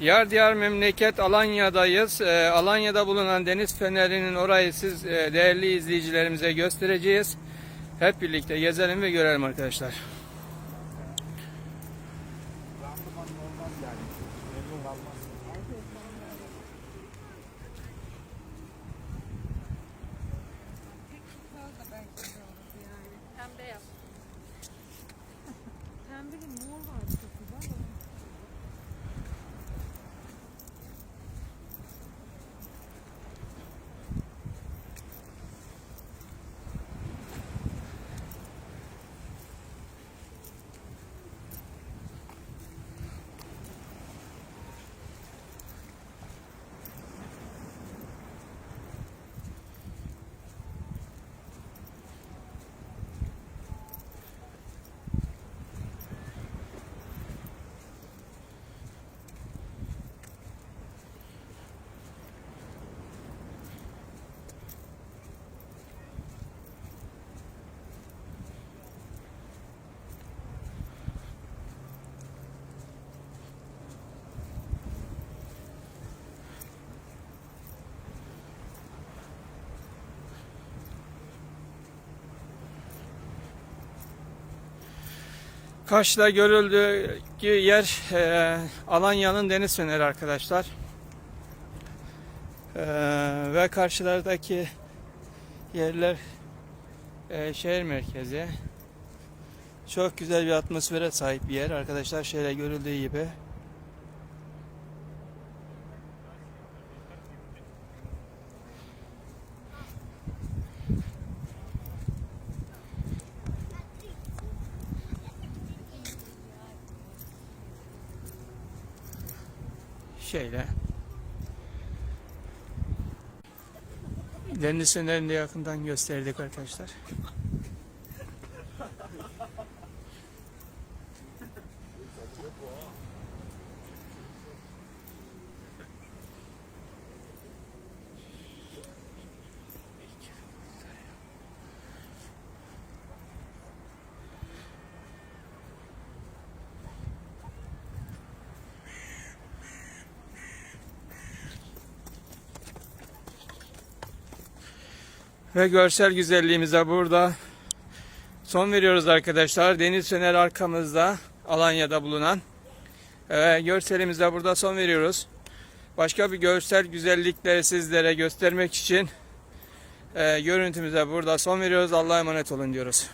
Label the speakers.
Speaker 1: Yar diyar memleket Alanya'dayız. Ee, Alanya'da bulunan deniz fenerinin orayı siz e, değerli izleyicilerimize göstereceğiz. Hep birlikte gezelim ve görelim arkadaşlar.
Speaker 2: Pembe
Speaker 1: Kaş'ta görüldüğü yer e, Alanya'nın deniz feneri arkadaşlar. E, ve karşılardaki yerler e, şehir merkezi. Çok güzel bir atmosfere sahip bir yer arkadaşlar. Şöyle görüldüğü gibi. Şeyle. Deniz fenerini yakından gösterdik arkadaşlar. Ve görsel güzelliğimize burada son veriyoruz arkadaşlar. Deniz Fener arkamızda Alanya'da bulunan. Ee, görselimize burada son veriyoruz. Başka bir görsel güzellikleri sizlere göstermek için e, görüntümüze burada son veriyoruz. Allah'a emanet olun diyoruz.